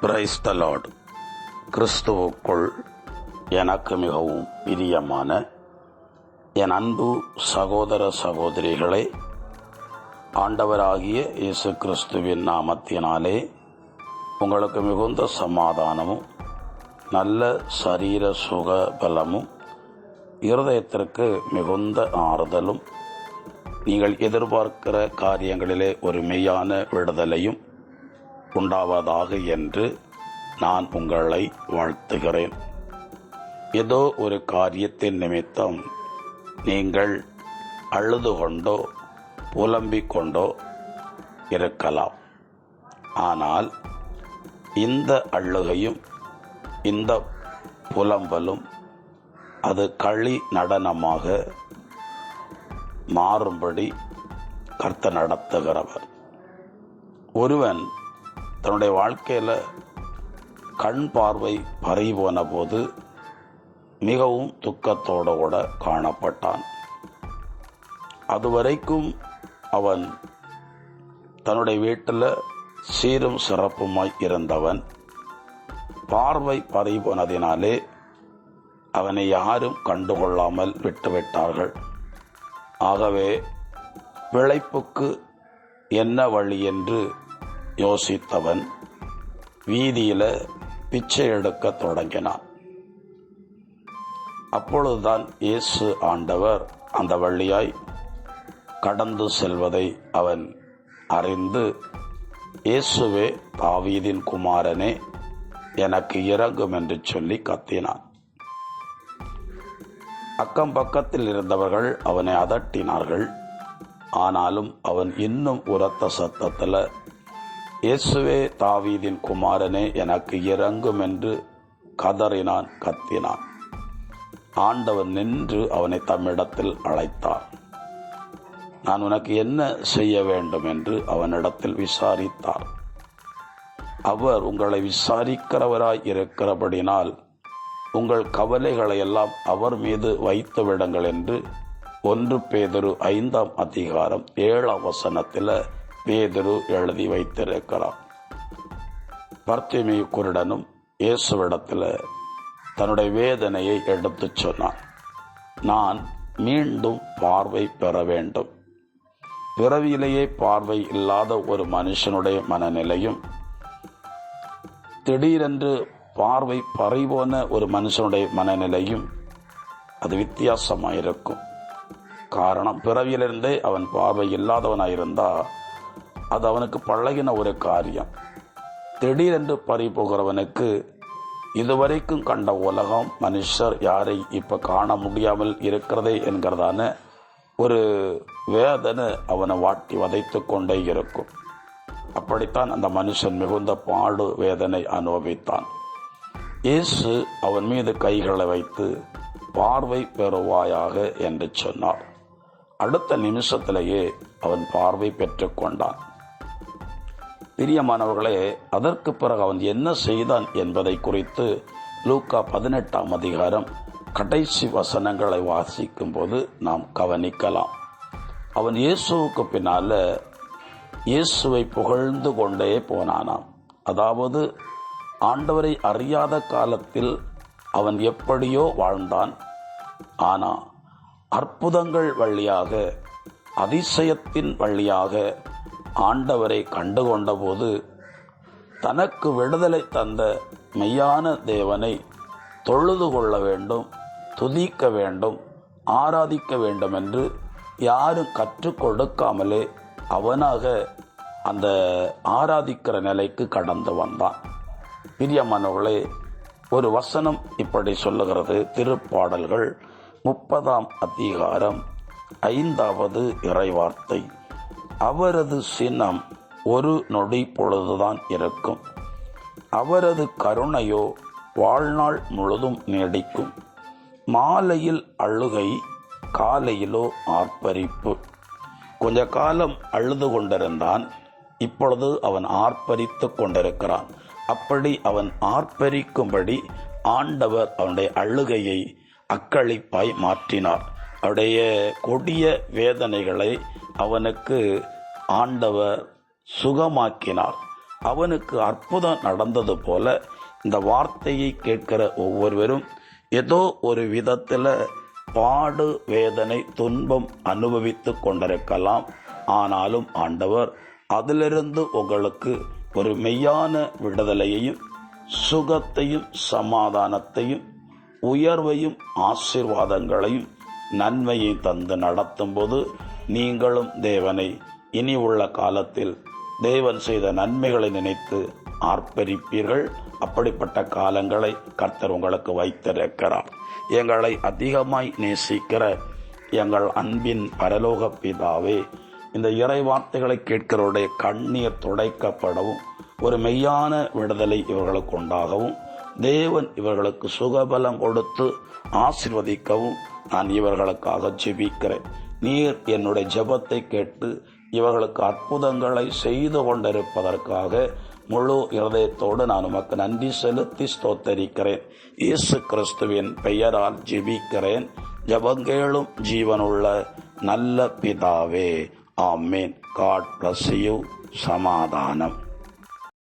Praise the Lord கிறிஸ்துவுக்குள் எனக்கு மிகவும் பிரியமான என் அன்பு சகோதர சகோதரிகளே ஆண்டவராகிய இயேசு கிறிஸ்துவின் நாமத்தினாலே உங்களுக்கு மிகுந்த சமாதானமும் நல்ல சரீர சுக பலமும் இருதயத்திற்கு மிகுந்த ஆறுதலும் நீங்கள் எதிர்பார்க்கிற காரியங்களிலே ஒரு மெய்யான விடுதலையும் உண்டாவதாக என்று நான் உங்களை வாழ்த்துகிறேன். ஏதோ ஒரு காரியத்தின் நிமித்தம் நீங்கள் அழுது கொண்டோ புலம்பிக் கொண்டோ இருக்கலாம். ஆனால் இந்த அழுகையும் இந்த புலம்பலும் அது களி நடனமாக மாறும்படி கர்த்த நடத்துகிறவர். ஒருவன் தன்னுடைய வாழ்க்கையில் கண் பார்வை பறி போன போது மிகவும் துக்கத்தோடு கூட காணப்பட்டான். அதுவரைக்கும் அவன் தன்னுடைய வீட்டில் சீரும் சிறப்புமாய் இருந்தவன். பார்வை பறி போனதினாலே அவனை யாரும் கண்டுகொள்ளாமல் விட்டுவிட்டார்கள். ஆகவே பிழைப்புக்கு என்ன வழி என்று யோசித்தவன் வீதியில் பிச்சை எடுக்க தொடங்கினான். அப்பொழுதுதான் இயேசு ஆண்டவர் அந்த வழியாய் கடந்து செல்வதை அவன் அறிந்து இயேசுவே தாவீதின் குமாரனே எனக்கு இறங்கும் என்று சொல்லி கத்தினான். அக்கம் பக்கத்தில் இருந்தவர்கள் அவனை அதட்டினார்கள். ஆனாலும் அவன் இன்னும் உரத்த சத்தத்தில் இயேசுவே தாவீதின் குமாரனே எனக்கு இறங்கும் என்று கதறினான் கத்தினான். ஆண்டவன் நின்று அவனை தம்மிடத்தில் அழைத்தார். நான் உனக்கு என்ன செய்ய வேண்டும் என்று அவனிடத்தில் விசாரித்தார். அவர் உங்களை விசாரிக்கிறவராய் இருக்கிறபடினால் உங்கள் கவலைகளை எல்லாம் அவர் மீது வைத்து விடுங்கள் என்று ஒன்று பேதொரு ஐந்தாம் அதிகாரம் ஏழாம் வசனத்தில் பேதரு எழுதி வைத்திருக்கிறார் பர்த்திமி குருடனும் இயேசுவிடத்தில் தன்னுடைய வேதனையை எடுத்து சொன்னான் நான் மீண்டும் பார்வை பெற வேண்டும் பிறவியிலேயே பார்வை இல்லாத ஒரு மனுஷனுடைய மனநிலையும் திடீரென்று பார்வை பறைபோன ஒரு மனுஷனுடைய மனநிலையும் அது வித்தியாசமாயிருக்கும் காரணம் பிறவியிலிருந்தே அவன் பார்வை இல்லாதவனாயிருந்தா அது அவனுக்கு பழகின ஒரு காரியம். திடீரென்று பறி போகிறவனுக்கு இதுவரைக்கும் கண்ட உலகம் மனுஷர் யாரை இப்போ காண முடியாமல் இருக்கிறதே என்கிறதான ஒரு வேதனை அவனை வாட்டி வதைத்து கொண்டே இருக்கும். அப்படித்தான் அந்த மனுஷன் மிகுந்த பாடு வேதனை அனுபவித்தான். இயேசு அவன் மீது கைகளை வைத்து பார்வை பெறுவாயாக என்று சொன்னார். அடுத்த நிமிஷத்திலேயே அவன் பார்வை பெற்றுக்கொண்டான் பிரியமானவர்களே அதற்கு பிறகு அவன் என்ன செய்தான் என்பதை குறித்து லூக்கா பதினெட்டாம் அதிகாரம் கடைசி வசனங்களை வாசிக்கும் போது நாம் கவனிக்கலாம். அவன் இயேசுவுக்கு பின்னால் இயேசுவை புகழ்ந்து கொண்டே போனானாம். அதாவது ஆண்டவரை அறியாத காலத்தில் அவன் எப்படியோ வாழ்ந்தான். ஆனால் அற்புதங்கள் வழியாக அதிசயத்தின் வழியாக ஆண்டவரை கண்டு கொண்டபோது தனக்கு விடுதலை தந்த மெய்யான தேவனை தொழுது கொள்ள வேண்டும் துதிக்க வேண்டும் ஆராதிக்க வேண்டும் என்று யாரும் கற்றுக் கொடுக்காமலே அவனாக அந்த ஆராதிக்கிற நிலைக்கு கடந்து வந்தான். பிரியமானவர்களே ஒரு வசனம் இப்படி சொல்லுகிறது. திருப்பாடல்கள் முப்பதாம் அதிகாரம் ஐந்தாவது இறைவார்த்தை. அவரது சின்னம் ஒரு நொடி பொழுதுதான் இருக்கும். அவரது கருணையோ வாழ்நாள் முழுதும் நீடிக்கும். மாலையில் அழுகை காலையிலோ ஆர்ப்பரிப்பு. கொஞ்ச காலம் அழுது கொண்டிருந்தான். இப்பொழுது அவன் ஆர்ப்பரித்து கொண்டிருக்கிறான். அப்படி அவன் ஆர்ப்பரிக்கும்படி ஆண்டவர் அவனுடைய அழுகையை அக்களிப்பாய் மாற்றினார். அவருடைய கொடிய வேதனைகளை அவனுக்கு ஆண்டவர் சுகமாக்கினார். அவனுக்கு அற்புதம் நடந்தது போல இந்த வார்த்தையை கேட்கிற ஒவ்வொருவரும் ஏதோ ஒரு விதத்தில் பாடு வேதனை துன்பம் அனுபவித்து கொண்டிருக்கலாம். ஆனாலும் ஆண்டவர் அதிலிருந்து உங்களுக்கு ஒரு மெய்யான விடுதலையையும் சுகத்தையும் சமாதானத்தையும் உயர்வையும் ஆசீர்வாதங்களையும் நன்மையை தந்து நடத்தும்போது நீங்களும் தேவனை இனி உள்ள காலத்தில் தேவன் செய்த நன்மைகளை நினைத்து ஆர்ப்பரிப்பீர்கள். அப்படிப்பட்ட காலங்களை கர்த்தர் உங்களுக்கு வைத்திருக்கிறார். எங்களை அதிகமாய் நேசிக்கிற எங்கள் அன்பின் பரலோக பிதாவே இந்த இறை வார்த்தைகளை கேட்கிறவருடைய கண்ணீர் துடைக்கப்படவும் ஒரு மெய்யான விடுதலை இவர்களுக்கு உண்டாகவும் தேவன் இவர்களுக்கு சுகபலம் கொடுத்து ஆசிர்வதிக்கவும் நான் இவர்களுக்காக ஜெபிக்கிறேன். நீர் என்னுடைய ஜெபத்தை கேட்டு இவர்களுக்கு அற்புதங்களை செய்து கொண்டிருப்பதற்காக முழு இருதயத்தோடு நான் உமக்கு நன்றி செலுத்தி ஸ்தோத்தரிக்கிறேன். இயேசு கிறிஸ்துவின் பெயரால் ஜெபிக்கிறேன். ஜபங்கேளும் ஜீவனுள்ள நல்ல பிதாவே ஆமேன். காட் பிளஸ் யூ சமாதானம்.